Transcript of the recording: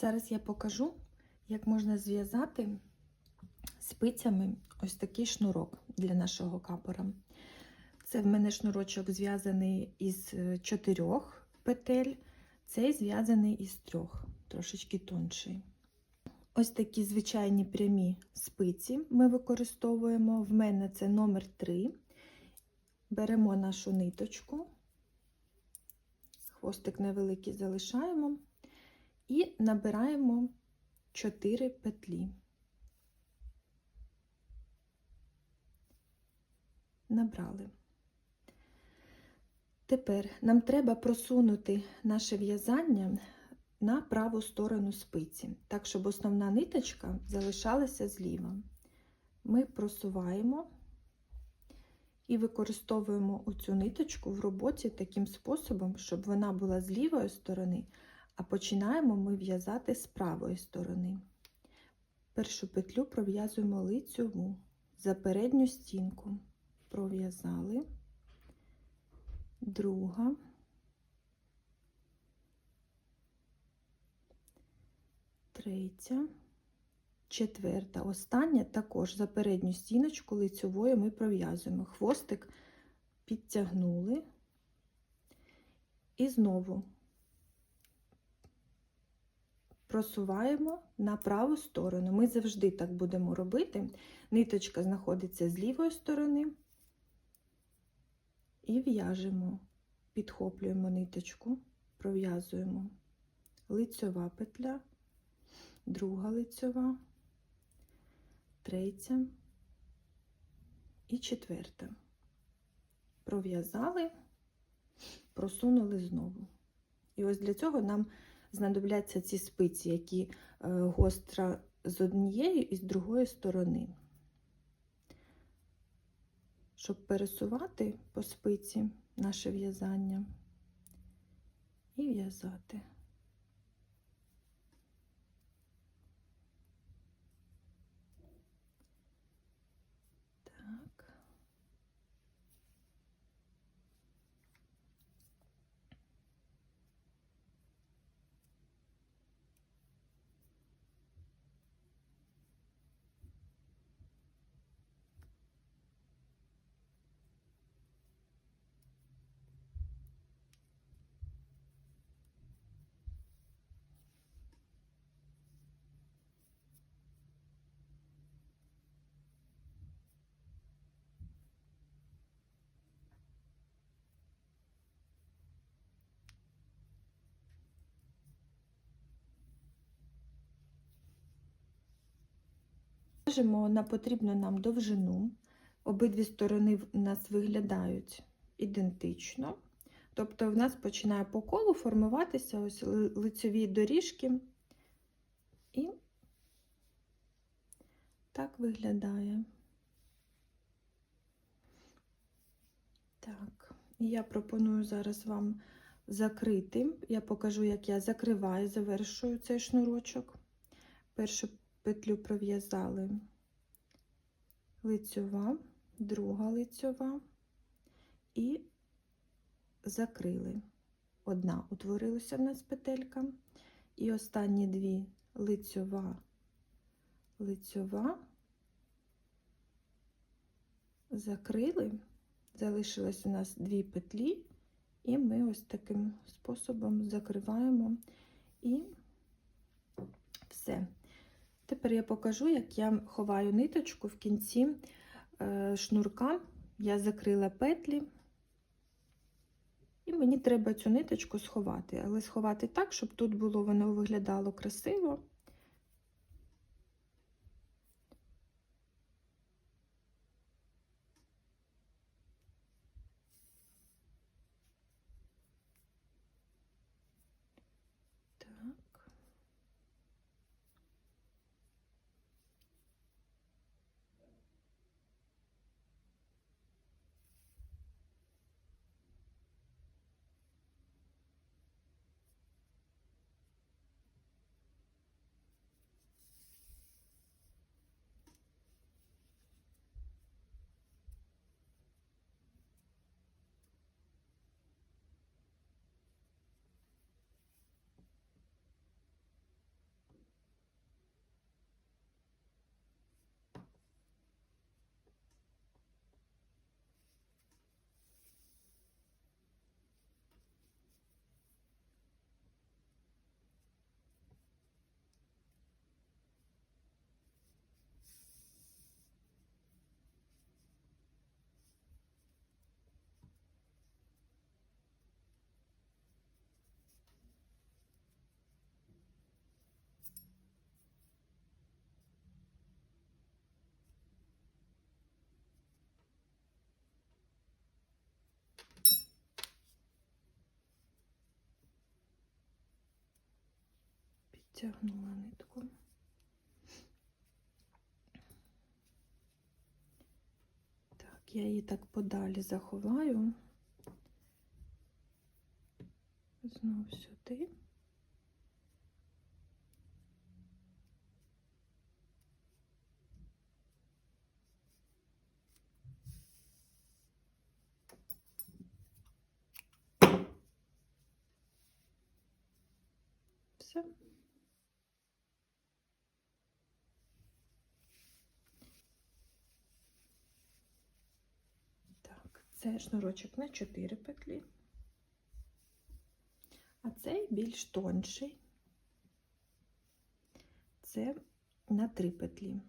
Зараз я покажу, як можна зв'язати спицями ось такий шнурок для нашого капора. Це в мене шнурочок зв'язаний із е, чотирьох петель, цей зв'язаний із трьох, трошечки тонший. Ось такі звичайні прямі спиці ми використовуємо. В мене це номер 3. Беремо нашу ниточку, хвостик невеликий залишаємо і набираємо 4 петлі. Набрали. Тепер нам треба просунути наше в'язання на праву сторону спиці, так, щоб основна ниточка залишалася зліва. Ми просуваємо і використовуємо оцю ниточку в роботі таким способом, щоб вона була з лівої сторони, а починаємо ми в'язати з правої сторони. Першу петлю пров'язуємо лицьову за передню стінку, пров'язали, друга. Третя, четверта, остання також за передню стіночку лицьовою ми пров'язуємо. Хвостик підтягнули і знову просуваємо на праву сторону. Ми завжди так будемо робити. Ниточка знаходиться з лівої сторони і в'яжемо, підхоплюємо ниточку, пров'язуємо лицьова петля друга лицьова, третя і четверта. Пров'язали, просунули знову. І ось для цього нам знадобляться ці спиці, які гостра з однієї і з другої сторони. Щоб пересувати по спиці наше в'язання і в'язати. В'яжемо на потрібну нам довжину. Обидві сторони у нас виглядають ідентично. Тобто, в нас починає по колу формуватися ось лицеві доріжки, і так виглядає. Так, і я пропоную зараз вам закрити. Я покажу, як я закриваю, завершую цей шнурочок. Першу петлю пров'язали. Лицьова, друга лицьова. І закрили. Одна утворилася в нас петелька, і останні дві лицьова, лицьова, закрили, залишилось у нас дві петлі, і ми ось таким способом закриваємо. І все. Тепер я покажу, як я ховаю ниточку в кінці е, шнурка, я закрила петлі, і мені треба цю ниточку сховати, але сховати так, щоб тут було воно виглядало красиво. Підтягнула нитку. Так, я її так подалі заховаю. Знов сюди. Все. Так, це шнурочок на 4 петлі, а цей більш тонший. Це на 3 петлі.